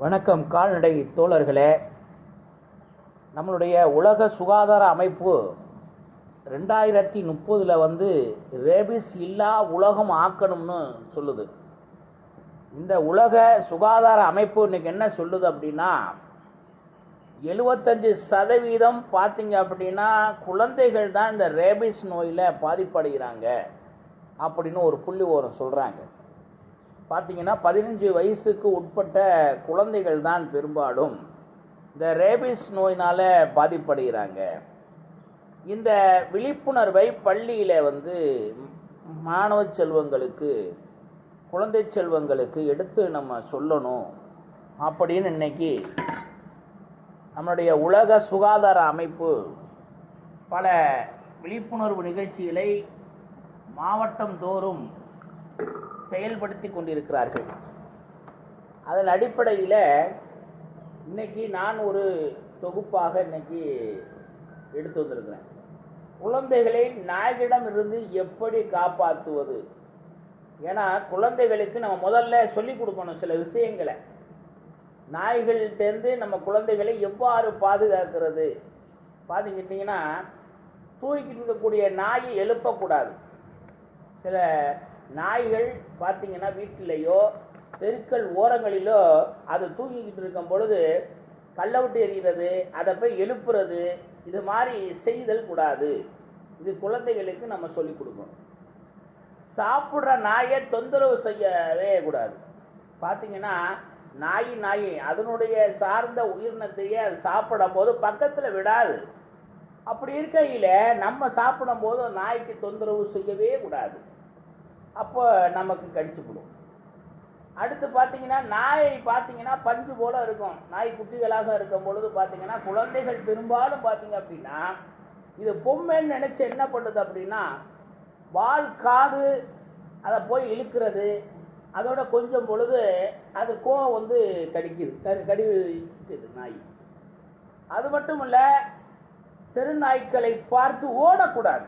வணக்கம் கால்நடை தோழர்களே. நம்மளுடைய உலக சுகாதார அமைப்பு ரெண்டாயிரத்தி முப்பதில் வந்து ரேபிஸ் இல்லா உலகம் ஆக்கணும்னு சொல்லுது. இந்த உலக சுகாதார அமைப்பு இன்னைக்கு என்ன சொல்லுது அப்படின்னா எழுபத்தஞ்சு சதவீதம் பார்த்தீங்க அப்படின்னா குழந்தைகள் தான் இந்த ரேபிஸ் நோயில் பாதிப்படைகிறாங்க அப்படின்னு ஒரு புள்ளி ஓரம் சொல்கிறாங்க பார்த்தீங்கன்னா பதினஞ்சு வயசுக்கு உட்பட்ட குழந்தைகள் தான் பெரும்பாலும் இந்த ரேபிஸ் நோயினால் பாதிப்படைகிறாங்க. இந்த விழிப்புணர்வை பள்ளியில் வந்து மாணவ செல்வங்களுக்கு குழந்தை செல்வங்களுக்கு எடுத்து நம்ம சொல்லணும் அப்படின்னு இன்னைக்கு நம்மளுடைய உலக சுகாதார அமைப்பு பல விழிப்புணர்வு நிகழ்ச்சிகளை மாவட்டம் தோறும் செயல்படுத்தி கொண்டிருக்கிறார்கள். அதன் அடிப்படையில் இன்னைக்கு நான் ஒரு தொகுப்பாக இன்னைக்கு எடுத்து வந்திருக்கிறேன். குழந்தைகளை நாய்களிடம் இருந்து எப்படி காப்பாற்றுவது? ஏன்னா குழந்தைகளுக்கு நம்ம முதல்ல சொல்லிக் கொடுக்கணும் சில விஷயங்களை. நாய்கள்கிட்டேருந்து நம்ம குழந்தைகளை எவ்வாறு பாதுகாக்கிறது? பார்த்துக்கிட்டிங்கன்னா தூக்கிட்டு இருக்கக்கூடிய நாயை எழுப்பக்கூடாது. சில நாய்கள் பார்த்தீங்கன்னா வீட்டிலேயோ தெருக்கள் ஓரங்களிலோ அது தூங்கிக்கிட்டு இருக்கும் பொழுது கல்லை விட்டு எறிகிறது அதை போய் எழுப்புறது இது மாதிரி செய்தல் கூடாது. இது குழந்தைகளுக்கு நம்ம சொல்லிக் கொடுக்கணும். சாப்பிட்ற நாயை தொந்தரவு செய்யவே கூடாது. பார்த்தீங்கன்னா நாய் நாய் அதனுடைய சார்ந்த உயிரினத்தையே அது சாப்பிடும் போது பக்கத்தில் விடாது. அப்படி இருக்கையில் நம்ம சாப்பிடும் போது நாய்க்கு தொந்தரவு செய்யவே கூடாது. அப்போ நமக்கு கடிச்சுவிடும் அடுத்து பார்த்தீங்கன்னா நாயை பார்த்தீங்கன்னா பஞ்சு போல இருக்கும். நாய் குட்டிகளாக இருக்கும் பொழுது பார்த்தீங்கன்னா குழந்தைகள் பெரும்பாலும் பார்த்தீங்க அப்படின்னா இது பொம்மைன்னு நினைச்சு என்ன பண்ணுது அப்படின்னா வால் காது அதை போய் இழுக்கிறது. அதோட கொஞ்சம் பொழுது அது கோவம் வந்து கடிக்குது. கடி கடிக்குது நாய். அது மட்டும் இல்லை தெருநாய்க்களை பார்த்து ஓடக்கூடாது.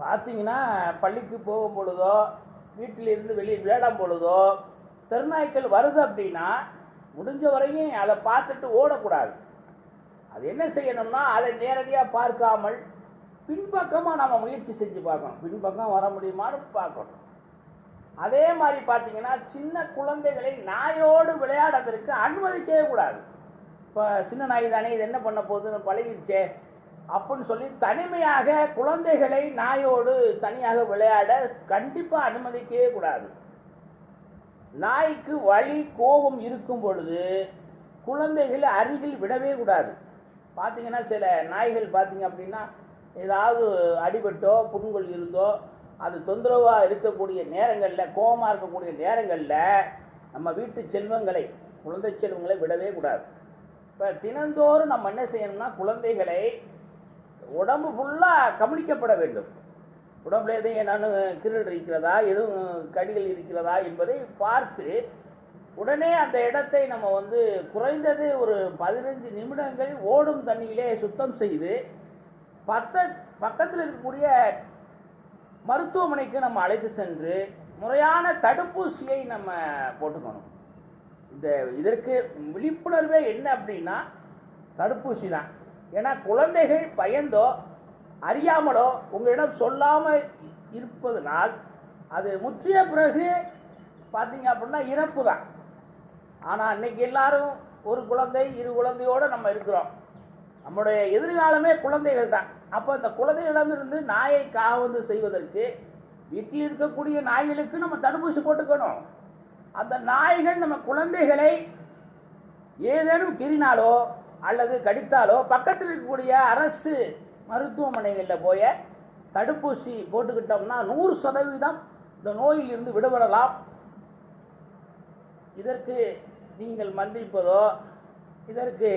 பார்த்தீங்கன்னா பள்ளிக்கு போகும் பொழுதோ வீட்டிலிருந்து வெளியே விளையாடும் பொழுதோ தெருநாய்க்கள் வருது அப்படின்னா முடிஞ்ச வரையும் அதை பார்த்துட்டு ஓடக்கூடாது. அது என்ன செய்யணும்னா அதை நேரடியாக பார்க்காமல் பின்பக்கமாக நம்ம முயற்சி செஞ்சு பார்க்கணும். பின்பக்கம் வர முடியுமான்னு பார்க்கணும். அதே மாதிரி பார்த்தீங்கன்னா சின்ன குழந்தைகளை நாயோடு விளையாடுறதற்கு அனுமதிக்கவே கூடாது. இப்போ சின்ன நாய் தானே இது என்ன பண்ண போகுதுன்னு பழகிடுச்சே. அப்படின்னு சொல்லி தனிமையாக குழந்தைகளை நாயோடு தனியாக விளையாட கண்டிப்பாக அனுமதிக்கவே கூடாது. நாய்க்கு வழி கோபம் இருக்கும் பொழுது குழந்தைகளை அருகில் விடவே கூடாது. பார்த்தீங்கன்னா சில நாய்கள் பார்த்தீங்க அப்படின்னா ஏதாவது அடிபட்டோ புண்கள் இருந்தோ அது தொந்தரவாக இருக்கக்கூடிய நேரங்களில் கோபமாக இருக்கக்கூடிய நேரங்களில் நம்ம வீட்டு செல்வங்களை குழந்தை செல்வங்களை விடவே கூடாது. இப்போ தினந்தோறும் நம்ம என்ன செய்யணும்னா குழந்தைகளை உடம்பு ஃபுல்லாக கவனிக்கப்பட வேண்டும். உடம்புல எதுவும் என்னன்னு கிருள் இருக்கிறதா எதுவும் கடிகள் இருக்கிறதா என்பதை பார்த்து உடனே அந்த இடத்தை நம்ம வந்து குறைந்தது ஒரு பதினஞ்சு நிமிடங்கள் ஓடும் தண்ணியிலே சுத்தம் செய்து பத்த பக்கத்தில் இருக்கக்கூடிய மருத்துவமனைக்கு நம்ம அழைத்து சென்று முறையான தடுப்பூசியை நம்ம போட்டுக்கணும். இந்த இதற்கு விழிப்புணர்வே என்ன அப்படின்னா தடுப்பூசி தான். ஏன்னா குழந்தைகள் பயந்தோ அறியாமலோ உங்களிடம் சொல்லாமல் இருப்பதனால் அது முற்றிய பிறகு பார்த்தீங்க அப்படின்னா இறப்பு தான் ஆனால் இன்னைக்கு எல்லாரும் ஒரு குழந்தை இரு குழந்தையோடு நம்ம இருக்கிறோம். நம்முடைய எதிர்காலமே குழந்தைகள் தான். அப்போ இந்த குழந்தைகளிடமிருந்து நாயை காவந்து செய்வதற்கு வீட்டில் இருக்கக்கூடிய நாய்களுக்கு நம்ம தடுப்பூசி போட்டுக்கணும். அந்த நாய்கள் நம்ம குழந்தைகளை ஏதேனும் கிரினாலோ அல்லது கடித்தாலோ பக்கத்தில் இருக்கக்கூடிய அரசு மருத்துவமனைகளில் போய் தடுப்பூசி போட்டுக்கிட்டோம்னா நூறு சதவீதம் இந்த நோயில் இருந்து விடுபடலாம். இதற்கு நீங்கள் மந்திப்பதோ இதற்கு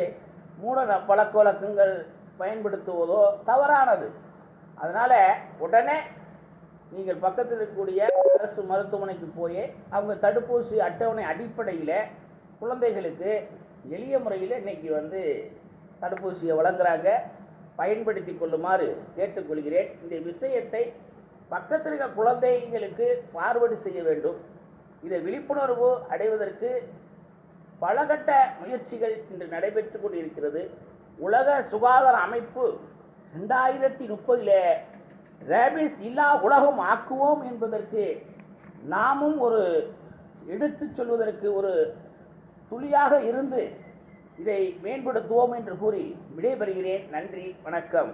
மூட பழக்க வழக்கங்கள் பயன்படுத்துவதோ தவறானது. அதனால் உடனே நீங்கள் பக்கத்தில் இருக்கக்கூடிய அரசு மருத்துவமனைக்கு போய் அவங்க தடுப்பூசி அட்டவணை அடிப்படையில் குழந்தைகளுக்கு எளிய முறையில் இன்னைக்கு வந்து தடுப்பூசியை வழங்குறாங்க. பயன்படுத்தி கொள்ளுமாறு கேட்டுக்கொள்கிறேன். இந்த விஷயத்தை பக்கத்தில் இருக்க குழந்தைகளுக்கு பார்வடி செய்ய வேண்டும். இதை விழிப்புணர்வு அடைவதற்கு பலகட்ட முயற்சிகள் இன்று நடைபெற்று கொண்டிருக்கிறது. உலக சுகாதார அமைப்பு ரெண்டாயிரத்தி முப்பதிலே ரேபிஸ் இல்லா உலகம் ஆக்குவோம் என்பதற்கு நாமும் ஒரு எடுத்துச் சொல்வதற்கு ஒரு துளியாக இருந்து இதை மேம்படுத்துவோம் என்று கூறி விடைபெறுகிறேன். நன்றி வணக்கம்.